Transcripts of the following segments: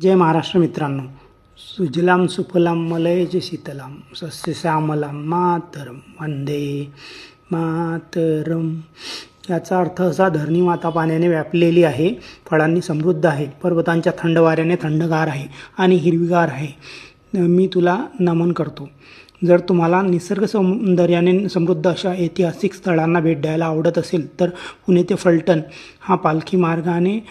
जय महाराष्ट्र मित्रांनो. सुजलाम सुफलाम मलय जे शीतलाम सस्यश्यामलाम मातरम वंदे मातरम. याचा अर्थ असा धरणी माता पाण्याने व्यापलेली आहे. फळांनी समृद्ध आहे. पर्वतांच्या थंड वाऱ्याने थंडगार आहे आणि हिरवीगार आहे. मी तुला नमन करतो. जर तुम्हाला निसर्ग सौंदर्याने समृद्ध अशा ऐतिहासिक स्थळांना भेट द्यायला आवडत असेल तर पुणे ते फलटण हा पालखी मार्गाने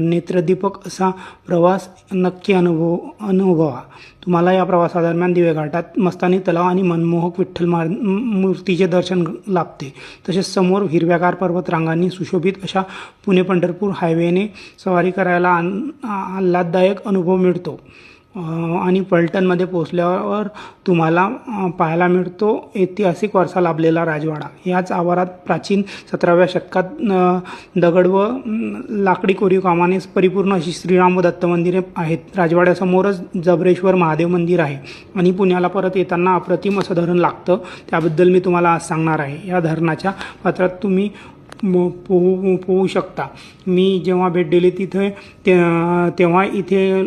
नेत्रदीपक असा प्रवास नक्की अनुभव अनुभवा. तुम्हाला या प्रवासादरम्यान दिवेघाटात मस्तानी तलाव आणि मनमोहक विठ्ठल मार मूर्तीचे दर्शन लाभते. तसेच समोर हिरव्यागार पर्वतरांगांनी सुशोभित अशा पुणे पंढरपूर हायवेने सवारी करायला आन- आल्हाददायक अनुभव मिळतो. आणि पलटणमध्ये पोचल्यावर तुम्हाला पाहायला मिळतो ऐतिहासिक वारसा लाभलेला राजवाडा. याच आवारात प्राचीन सतराव्या शतकात दगड व लाकडी कोरीव कामाने परिपूर्ण अशी श्रीराम व दत्त मंदिरे आहेत. राजवाड्यासमोरच जबरेश्वर महादेव मंदिर आहे आणि पुण्याला परत येताना अप्रतिम असं धरण लागतं. त्याबद्दल मी तुम्हाला आज सांगणार आहे. या धरणाच्या पात्रात तुम्ही पोहू पोहू शकता. मी जेव्हा भेट दिली तिथे ते तेव्हा इथे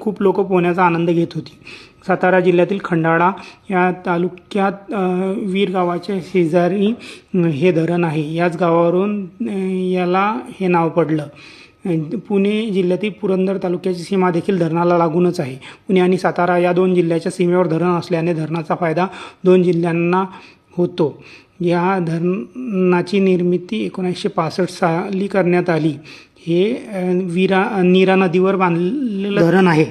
खूप लोक पोहण्याचा आनंद घेत होती. सातारा जिल्ह्यातील खंडाळा या तालुक्यात वीर गावाच्या शेजारी हे धरण आहे. याच गावावरून याला हे नाव पडलं. पुणे जिल्ह्यातील पुरंदर तालुक्याची सीमा देखील धरणाला लागूनच आहे. पुणे आणि सातारा या दोन जिल्ह्याच्या सीमेवर धरण असल्याने धरणाचा फायदा दोन जिल्ह्यांना होतो. या धरणाची निर्मिती एकोणीसशे पासष्ट साली करण्यात आली. हे विरा नीरा नदीवर बांधलेलं धरण आहे.